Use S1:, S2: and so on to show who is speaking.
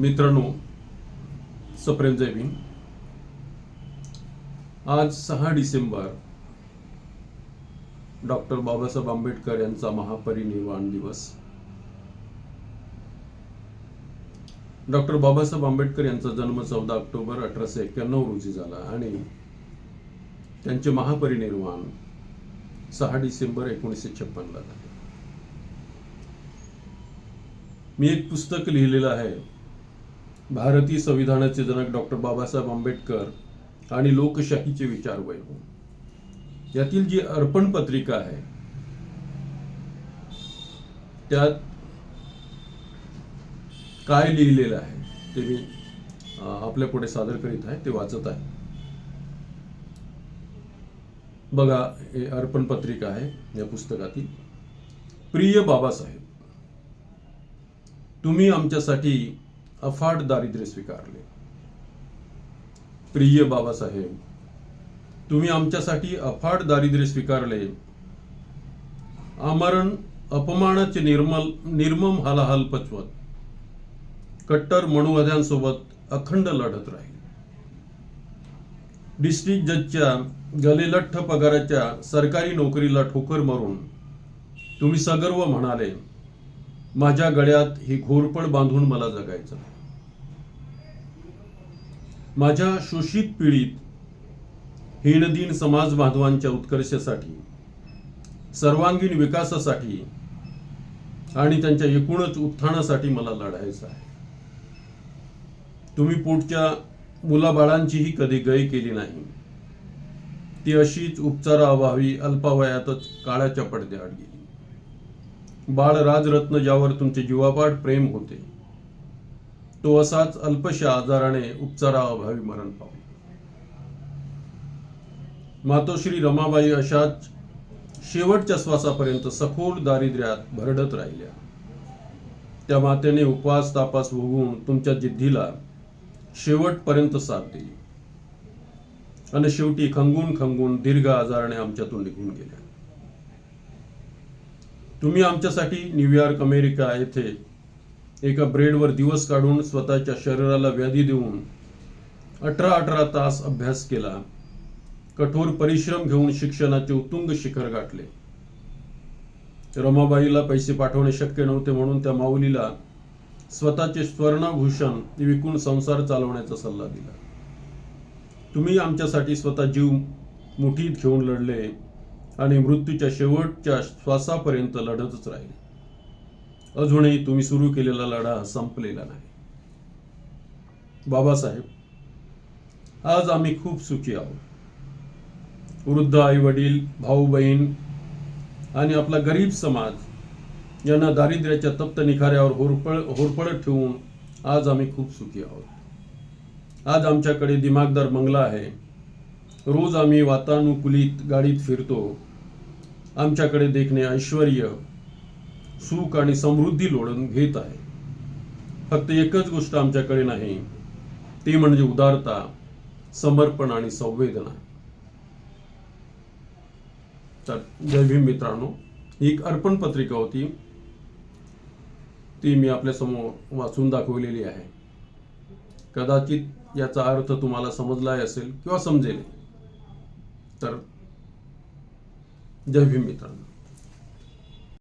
S1: मित्रांनो सप्रेम जय भीम. आज सहा डिसेंबर डॉक्टर बाबासाहेब आंबेडकर यांचा महापरिनिर्वाण दिवस. डॉक्टर बाबासाहेब आंबेडकर यांचा जन्म चौदा ऑक्टोबर अठराशे एक्क्याण्णव रोजी झाला आणि त्यांचे महापरिनिर्वाण सहा डिसेंबर एकोणीसशे छप्पनला झाले. मी एक पुस्तक लिहिलेलं आहे. भारतीय संविधानाचे जनक डॉक्टर बाबासाहेब आंबेडकर आणि लोकशाहीचे विचार वैभव यातील जी अर्पण पत्रिका आहे त्यात काय लिहिलेलं आहे ते मी आपल्या पुढे सादर करीत आहे ते वाचत आहे. बघा हे अर्पण पत्रिका आहे या पुस्तकातील. प्रिय बाबासाहेब तुम्ही आमच्यासाठी अफाट दारिद्र्य स्वीकारले. प्रिय बाबासाहेब तुम्ही आमच्यासाठी अफाट दारिद्र्य स्वीकारले. आमरण अपमानाचे निर्मल निर्मम हालाहाल पचवत. कट्टर मनुवाद्यांसोबत अखंड लढत राहील. डिस्ट्रिक्ट जजच्या गलेलठ्ठ पगाराच्या सरकारी नोकरीला ठोकर मारून तुम्ही सगर्व म्हणाले माझ्या गळ्यात ही घोरपड बांधून मला जगायचं. माझ्या शोषित पिढीत हीनदीन समाज बांधवांच्या उत्कर्षासाठी सर्वांगीण विकासासाठी आणि त्यांच्या एकूणच उत्थानासाठी मला लढायचं आहे. तुम्ही पोटच्या मुलाबाळांचीही कधी गय केली नाही. ती अशीच उपचाराअभावी अल्पावयातच काळाच्या पडद्याआड गेली. बाळ राजरत्न ज्यावर तुमचे जीवापाठ प्रेम होते तो असाच अल्पशा आजाराने उपचाराअभावी मरण पावला. मातोश्री रमाबाई अशाच शेवटच्या श्वासापर्यंत सखोल दारिद्र्यात भरडत राहिल्या. त्या मातेने उपवास तापास भोगून तुमच्या जिद्दीला शेवटपर्यंत साथ दिली. आणि शेवटी खंगून खंगून दीर्घ आजाराने आमच्यातून निघून गेल्या. तुम्ही आमच्यासाठी न्यूयॉर्क अमेरिका येथे एका ब्रेडवर दिवस काढून स्वतःच्या शरीराला व्याधी देऊन अठरा अठरा तास अभ्यास केला. कठोर परिश्रम घेऊन शिक्षणाचे उत्तुंग शिखर गाठले. रमाबाईला पैसे पाठवणे शक्य नव्हते म्हणून त्या माऊलीला स्वतःचे स्वर्णभूषण विकून संसार चालवण्याचा सल्ला दिला. तुम्ही आमच्यासाठी स्वतः जीव मुठीत घेऊन लढले. आणि मृत्यूच्या शेवटच्या श्वासापर्यंत लढतच राहिले. अजूनही तुम्ही सुरू केलेला लढा संपलेला नाही. बाबासाहेब आज आम्ही खूप सुखी आहोत. वृद्ध आई वडील भाऊ बहीण आणि आपला गरीब समाज यांना दारिद्र्याच्या तप्त निखाऱ्यावर होरपळ होरपळत ठेवून आज आम्ही खूप सुखी आहोत. आज आमच्याकडे दिमागदार बंगला आहे. रोज आम्ही वातानुकूलित गाडीत फिरतो. आमच्याकडे देखणे ऐश्वर सुख आणि समृद्धी लोढून घेत आहे. फक्त एकच गोष्ट आमच्याकडे नाही ती म्हणजे उदारता समर्पण आणि संवेदना. तर जय भीम मित्रांनो ही एक अर्पण पत्रिका होती. ती मी आपल्यासमोर वाचून दाखवलेली आहे. कदाचित याचा अर्थ तुम्हाला समजलाही असेल किंवा समजेल तर जय भीम मित्रांनो